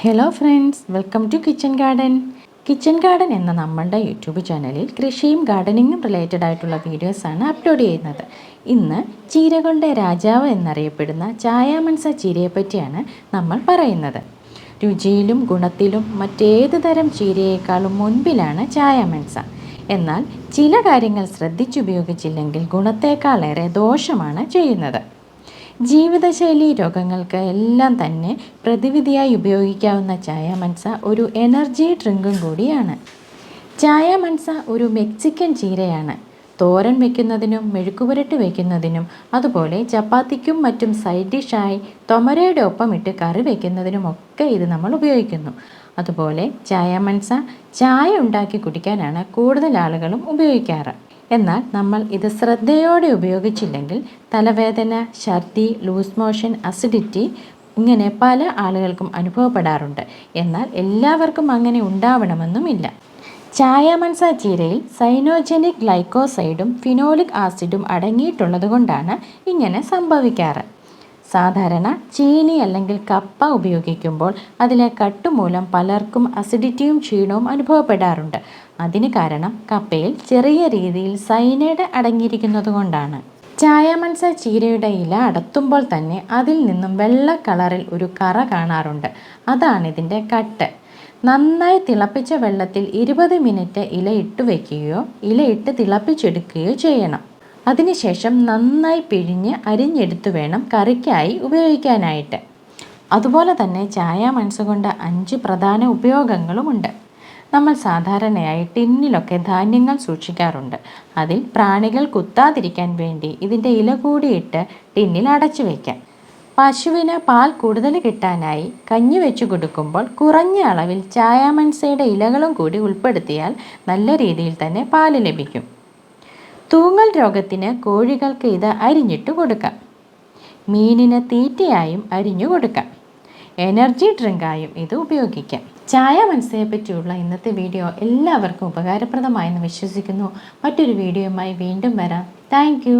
Hello friends welcome to kitchen garden kitchen garden എന്ന നമ്മളുടെ YouTube ചാനലിൽ കൃഷിയും ഗാർഡനിങ്ങും റിലേറ്റഡ് ആയിട്ടുള്ള വീഡിയോസാണ് അപ്ലോഡ് ചെയ്യുന്നത്. ഇന്ന് ചീരകളുടെ രാജാവ് എന്നറിയപ്പെടുന്ന ചായാമൻസ ചീരയെ പറ്റിയാണ് നമ്മൾ പറയുന്നത്. രുചിയിലും ഗുണത്തിലും മറ്റേത് തരം ചീരയേക്കാളും മുൻപിലാണ് ചായാമൻസ. എന്നാൽ ചില കാര്യങ്ങൾ ശ്രദ്ധിച്ചുപയോഗിച്ചില്ലെങ്കിൽ ഗുണത്തേക്കാളേറെ ദോഷമാണ് ചെയ്യുന്നത്. ജീവിതശൈലി രോഗങ്ങൾക്ക് എല്ലാം തന്നെ പ്രതിവിധിയായി ഉപയോഗിക്കാവുന്ന ചായ മൻസ ഒരു എനർജി ഡ്രിങ്കും കൂടിയാണ്. ചായ മൻസ ഒരു മെക്സിക്കൻ ചീരയാണ്. തോരൻ വയ്ക്കുന്നതിനും മെഴുക്കുപുരട്ട് വയ്ക്കുന്നതിനും അതുപോലെ ചപ്പാത്തിക്കും മറ്റും സൈഡ് ഡിഷായി തൊമരയുടെ ഒപ്പം ഇട്ട് കറി വയ്ക്കുന്നതിനുമൊക്കെ ഇത് നമ്മൾ ഉപയോഗിക്കുന്നു. അതുപോലെ ചായ മൻസ ചായ ഉണ്ടാക്കി കുടിക്കാനാണ് കൂടുതൽ ആളുകളും ഉപയോഗിക്കാറ്. എന്നാൽ നമ്മൾ ഇത് ശ്രദ്ധയോടെ ഉപയോഗിച്ചില്ലെങ്കിൽ തലവേദന ഛർദി ലൂസ് മോഷൻ അസിഡിറ്റി ഇങ്ങനെ പല ആളുകൾക്കും അനുഭവപ്പെടാറുണ്ട്. എന്നാൽ എല്ലാവർക്കും അങ്ങനെ ഉണ്ടാവണമെന്നുമില്ല. ചായ മൺസ ചീരയിൽ സൈനോജനിക് ഗ്ലൈക്കോസൈഡും ഫിനോളിക് ആസിഡും അടങ്ങിയിട്ടുള്ളത് കൊണ്ടാണ് ഇങ്ങനെ സംഭവിക്കാറ്. സാധാരണ ചീനി അല്ലെങ്കിൽ കപ്പ ഉപയോഗിക്കുമ്പോൾ അതിലെ കട്ടുമൂലം പലർക്കും അസിഡിറ്റിയും ക്ഷീണവും അനുഭവപ്പെടാറുണ്ട്. അതിന് കാരണം കപ്പയിൽ ചെറിയ രീതിയിൽ സൈനൈഡ് അടങ്ങിയിരിക്കുന്നത് കൊണ്ടാണ്. ചായമൻസ ചീരയുടെ ഇല അടത്തുമ്പോൾ തന്നെ അതിൽ നിന്നും വെള്ള കളറിൽ ഒരു കറ കാണാറുണ്ട്. അതാണിതിന്റെ കട്ട്. നന്നായി തിളപ്പിച്ച വെള്ളത്തിൽ ഇരുപത് മിനിറ്റ് ഇലയിട്ട് വയ്ക്കുകയോ ഇലയിട്ട് തിളപ്പിച്ചെടുക്കുകയോ ചെയ്യണം. അതിനുശേഷം നന്നായി പിഴിഞ്ഞ് അരിഞ്ഞെടുത്ത് വേണം കറിക്കായി ഉപയോഗിക്കാനായിട്ട്. അതുപോലെ തന്നെ ചായ മനസ്സുകൊണ്ട് അഞ്ച് പ്രധാന ഉപയോഗങ്ങളുമുണ്ട് നമ്മൾ സാധാരണയായി ടിന്നിലൊക്കെ ധാന്യങ്ങൾ സൂക്ഷിക്കാറുണ്ട്. അതിൽ പ്രാണികൾ കുത്താതിരിക്കാൻ വേണ്ടി ഇതിന്റെ ഇല കൂടിയിട്ട് ടിന്നിൽ അടച്ചു വയ്ക്കാം. പശുവിന് പാൽ കൂടുതൽ കിട്ടാനായി കഞ്ഞി വെച്ച് കൊടുക്കുമ്പോൾ കുറഞ്ഞ അളവിൽ ചായാമൻസയുടെ ഇലകളും കൂടി ഉൾപ്പെടുത്തിയാൽ നല്ല രീതിയിൽ തന്നെ പാൽ ലഭിക്കും. തൂങ്ങൽ രോഗത്തിന് കോഴികൾക്ക് ഇത് അരിഞ്ഞിട്ട് കൊടുക്കാം. മീനിന് തീറ്റയായും അരിഞ്ഞു കൊടുക്കാം. എനർജി ഡ്രിങ്കായും ഇത് ഉപയോഗിക്കാം. ചായ മനസ്സയെ പറ്റിയുള്ള ഇന്നത്തെ വീഡിയോ എല്ലാവർക്കും ഉപകാരപ്രദമായെന്ന് വിശ്വസിക്കുന്നു. മറ്റൊരു വീഡിയോയുമായി വീണ്ടും വരാം. താങ്ക്